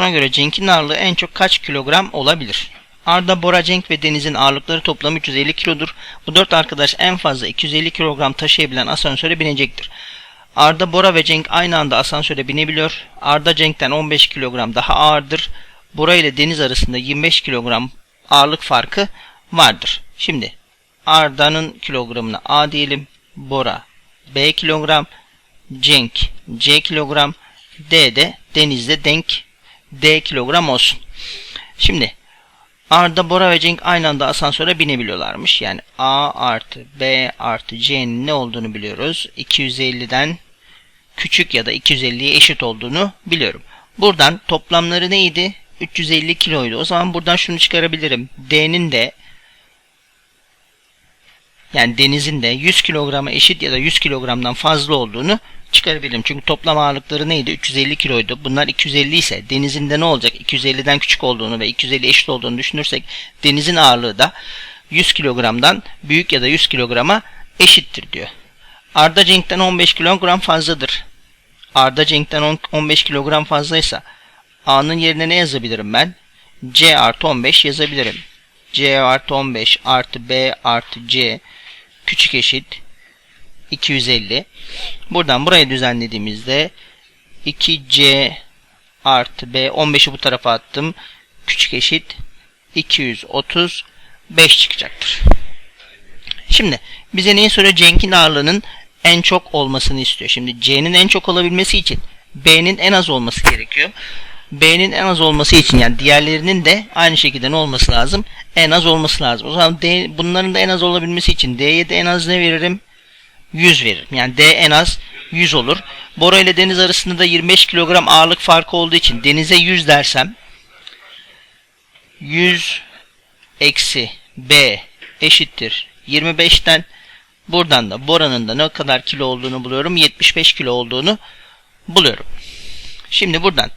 Buna göre Cenk'in ağırlığı en çok kaç kilogram olabilir? Arda, Bora, Cenk ve Deniz'in ağırlıkları toplam 350 kilodur. Bu dört arkadaş en fazla 250 kilogram taşıyabilen asansöre binecektir. Arda, Bora ve Cenk aynı anda asansöre binebiliyor. Arda Cenk'ten 15 kilogram daha ağırdır. Bora ile Deniz arasında 25 kilogram ağırlık farkı vardır. Şimdi Arda'nın kilogramına A diyelim. Bora B kilogram. Cenk C kilogram. D de Deniz'de denk D kilogram olsun. Şimdi Arda, Bora ve Cenk aynı anda asansöre binebiliyorlarmış. Yani A artı B artı C'nin ne olduğunu biliyoruz. 250'den küçük ya da 250'ye eşit olduğunu biliyorum. Buradan toplamları neydi? 350 kiloydu. O zaman buradan şunu çıkarabilirim. D'nin de yani denizin de 100 kilograma eşit ya da 100 kilogramdan fazla olduğunu çıkarabilirim. Çünkü toplam ağırlıkları neydi? 350 kiloydu. Bunlar 250 ise denizin de ne olacak? 250'den küçük olduğunu ve 250 eşit olduğunu düşünürsek denizin ağırlığı da 100 kilogramdan büyük ya da 100 kilograma eşittir diyor. Arda Cenk'ten 15 kilogram fazladır. Arda Cenk'ten 10 15 kilogram fazlaysa A'nın yerine ne yazabilirim ben? C artı 15 yazabilirim. C artı 15 artı B artı C küçük eşit 250. Buradan buraya düzenlediğimizde 2C artı B 15'i bu tarafa attım. Küçük eşit 235 çıkacaktır. Şimdi bize neyi soruyor? Cenk'in ağırlığının en çok olmasını istiyor. Şimdi C'nin en çok olabilmesi için B'nin en az olması gerekiyor. B'nin en az olması için yani diğerlerinin de aynı şekilde ne olması lazım? En az olması lazım. O zaman D, bunların da en az olabilmesi için D'ye de en az ne veririm? 100 veririm. Yani D en az 100 olur. Bora ile Deniz arasında da 25 kilogram ağırlık farkı olduğu için Deniz'e 100 dersem 100 eksi B eşittir 25'ten buradan da Bora'nın da ne kadar kilo olduğunu buluyorum. 75 kilo olduğunu buluyorum. Şimdi buradan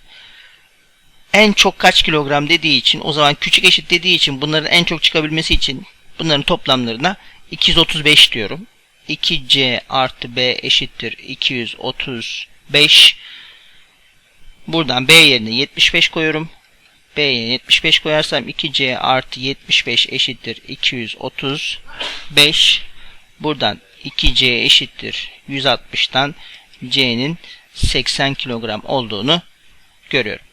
en çok kaç kilogram dediği için o zaman küçük eşit dediği için bunların en çok çıkabilmesi için bunların toplamlarına 235 diyorum. 2c artı b eşittir 235. Buradan b yerine 75 koyuyorum. b yerine 75 koyarsam 2c artı 75 eşittir 235. Buradan 2c eşittir 160'tan c'nin 80 kilogram olduğunu görüyorum.